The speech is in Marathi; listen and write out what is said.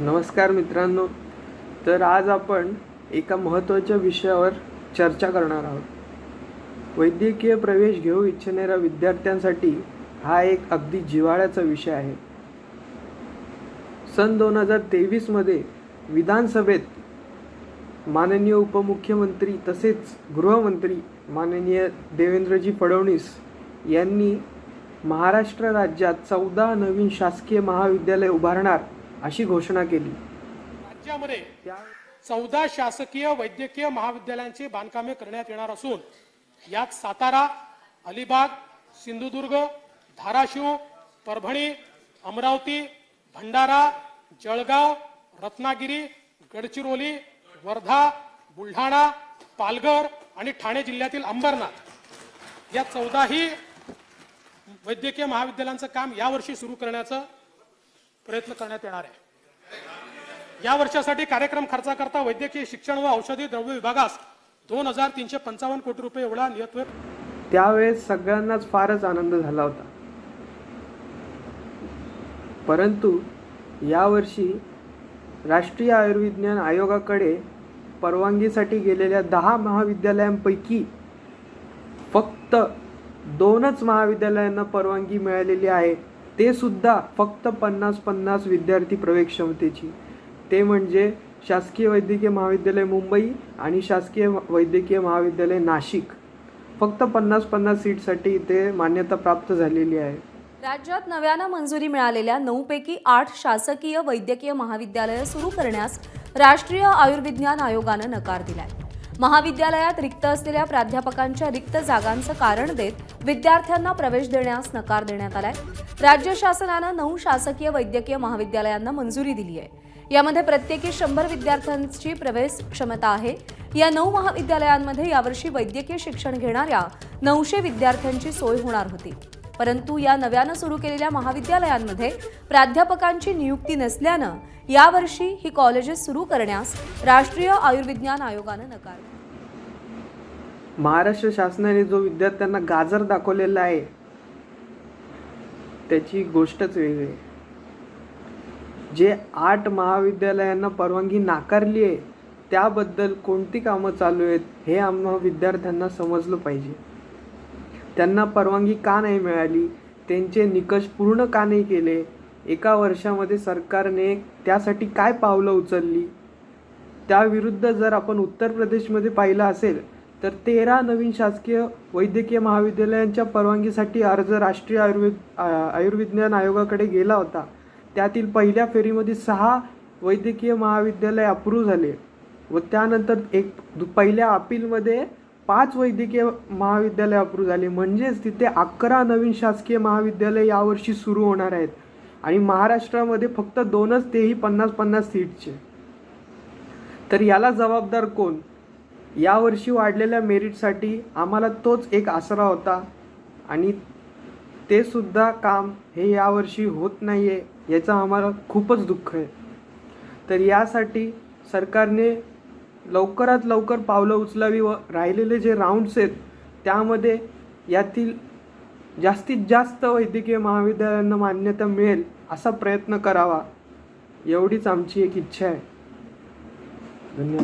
नमस्कार मित्रांनो. तर आज आपण एका महत्त्वाच्या विषयावर चर्चा करणार आहोत. वैद्यकीय प्रवेश घेऊ इच्छिणाऱ्या विद्यार्थ्यांसाठी हा एक अगदी जिव्हाळ्याचा विषय आहे. सन दोन हजार तेवीसमध्ये विधानसभेत माननीय उपमुख्यमंत्री तसेच गृहमंत्री माननीय देवेंद्रजी फडणवीस यांनी महाराष्ट्र राज्यात चौदा नवीन शासकीय महाविद्यालय उभारणार अशी घोषणा केली. राज्यामध्ये चौदा शासकीय वैद्यकीय महाविद्यालयांची बांधकामे करण्यात येणार असून यात सातारा अलिबाग सिंधुदुर्ग धाराशिव परभणी अमरावती भंडारा जळगाव रत्नागिरी गडचिरोली वर्धा बुलढाणा पालघर आणि ठाणे जिल्ह्यातील अंबरनाथ. या चौदाही वैद्यकीय महाविद्यालयांचं काम यावर्षी सुरू करण्याचं प्रयत्न करण्यात येणार आहे. या वर्षासाठी कार्यक्रम खर्चाकरता वैद्यकीय शिक्षण व औषधी द्रव्य विभागास दोन हजार तीनशे पंचावन्न कोटी रुपये एवढा नियत्व त्यावेळेस सगळ्यांनाच फारच आनंद झाला होता. परंतु यावर्षी राष्ट्रीय आयुर्विज्ञान आयोगाकडे परवानगीसाठी गेलेल्या दहा महाविद्यालयांपैकी फक्त दोनच महाविद्यालयांना परवानगी मिळालेली आहे. ते सुद्धा फक्त पन्नास पन्नास विद्यार्थी प्रवेश क्षमतेची ते म्हणजे शासकीय वैद्यकीय महाविद्यालय मुंबई आणि शासकीय वैद्यकीय महाविद्यालय नाशिक. फक्त पन्नास पन्नास सीटसाठी इथे मान्यता प्राप्त झालेली आहे. राज्यात नव्यानं मंजुरी मिळालेल्या नऊपैकी आठ शासकीय वैद्यकीय महाविद्यालयं सुरू करण्यास राष्ट्रीय आयुर्विज्ञान आयोगानं नकार दिलाय. महाविद्यालयात रिक्त असलेल्या प्राध्यापकांच्या रिक्त जागांचं कारण देत विद्यार्थ्यांना प्रवेश देण्यास नकार देण्यात आलाय. राज्य शासनानं नऊ शासकीय वैद्यकीय महाविद्यालयांना मंजुरी दिली आहे. यामध्ये प्रत्येकी शंभर विद्यार्थ्यांची प्रवेश क्षमता आहे. या नऊ महाविद्यालयांमध्ये यावर्षी वैद्यकीय शिक्षण घेणाऱ्या नऊशे विद्यार्थ्यांची सोय होणार होती. परंतु या नव्यानं सुरू केलेल्या महाविद्यालयांमध्ये प्राध्यापकांची नियुक्ती नसल्यानं यावर्षी ही कॉलेजेस सुरू करण्यास राष्ट्रीय आयुर्विज्ञान आयोगानं नकार महाराष्ट्र शासनाने जो विद्यार्थ्यांना गाजर दाखवलेला आहे त्याची गोष्टच वेगळी आहे. जे आठ महाविद्यालयांना परवानगी नाकारली आहे त्याबद्दल कोणती कामं चालू आहेत हे आम्हा विद्यार्थ्यांना समजलं पाहिजे. त्यांना परवानगी का नाही मिळाली? त्यांचे निकष पूर्ण का नाही केले? एका वर्षामध्ये सरकारने त्यासाठी काय पावलं उचलली? त्याविरुद्ध जर आपण उत्तर प्रदेशमध्ये पाहिलं असेल तर तेरा नवीन शासकीय वैद्यकीय महाविद्यालयांच्या परवानगीसाठी अर्ज राष्ट्रीय आयुर्वेद आयुर्विज्ञान आयोगाकडे गेला होता. त्यातील पहिल्या फेरीमध्ये सहा वैद्यकीय महाविद्यालय अप्रूव्ह झाले व त्यानंतर एक दु- पहिल्या अपीलमध्ये पाच वैद्यकीय महाविद्यालय अप्रूव्ह झाले. म्हणजेच तिथे अकरा नवीन शासकीय महाविद्यालय यावर्षी सुरू होणार आहेत. आणि महाराष्ट्रामध्ये फक्त दोनच तेही पन्नास पन्नास सीटचे. तर याला जबाबदार कोण? यावर्षी वाढलेल्या मेरिटसाठी आम्हाला तोच एक आसरा होता. आणि ते सुद्धा काम हे यावर्षी होत नाही आहे याचं आम्हाला खूपच दुःख आहे. तर यासाठी सरकारने लवकरात लवकर पावलं उचलावी व राहिलेले जे राऊंड्स आहेत त्यामध्ये यातील जास्तीत जास्त वैद्यकीय महाविद्यालयांना मान्यता मिळेल असा प्रयत्न करावा. एवढीच आमची एक इच्छा आहे. धन्यवाद.